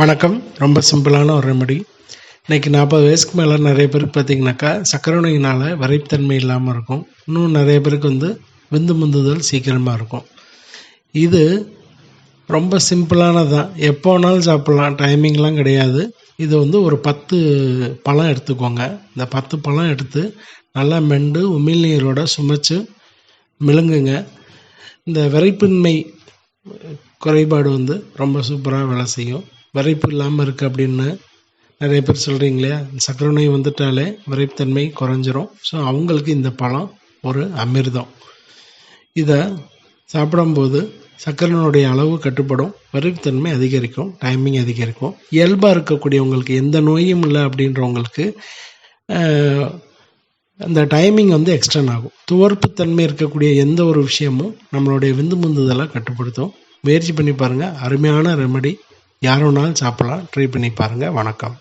வணக்கம். ரொம்ப சிம்பிளான ஒரு ரெமடி இன்றைக்கி நாற்பது வயசுக்கு மேலே நிறைய பேருக்கு பார்த்தீங்கன்னாக்கா சக்கரை நோயினால் வரைப்புத்தன்மை இல்லாமல் இருக்கும். இன்னும் நிறைய பேருக்கு வந்து விந்து முந்துதல் சீக்கிரமாக இருக்கும். இது ரொம்ப சிம்பிளானது எப்போ வேணாலும் சாப்பிட்லாம். டைமிங்லாம் கிடையாது. இது வந்து ஒரு பத்து பழம் எடுத்துக்கோங்க. இந்த பத்து பழம் எடுத்து நல்லா மெண்டு உமிழ்நீரோட சுமைச்சு மிழுங்குங்க இந்த விரைப்பின்மை குறைபாடு வந்து ரொம்ப சூப்பராக வேலை செய்யும். வரைப்பு இல்லாமல் இருக்குது அப்படின்னு நிறைய பேர் சொல்கிறீங்க இல்லையா? சக்கரை நோய் வந்துட்டாலே விரைப்புத்தன்மை குறைஞ்சிரும். ஸோ அவங்களுக்கு இந்த பழம் ஒரு அமிர்தம். இதை சாப்பிடும்போது சர்க்கரையினுடைய அளவு கட்டுப்படும் விரைப்புத்தன்மை அதிகரிக்கும் டைமிங் அதிகரிக்கும். இயல்பாக இருக்கக்கூடியவங்களுக்கு எந்த நோயும் இல்லை அப்படின்றவங்களுக்கு அந்த டைமிங் வந்து எக்ஸ்டன் ஆகும். துவர்ப்புத்தன்மை இருக்கக்கூடிய எந்த ஒரு விஷயமும் நம்மளுடைய விந்து முந்துதலை கட்டுப்படுத்தும். முயற்சி பண்ணி பாருங்கள் அருமையான ரெமடி யார் வேணாலும் சாப்பிட்லாம். ட்ரை பண்ணி பாருங்கள் வணக்கம்.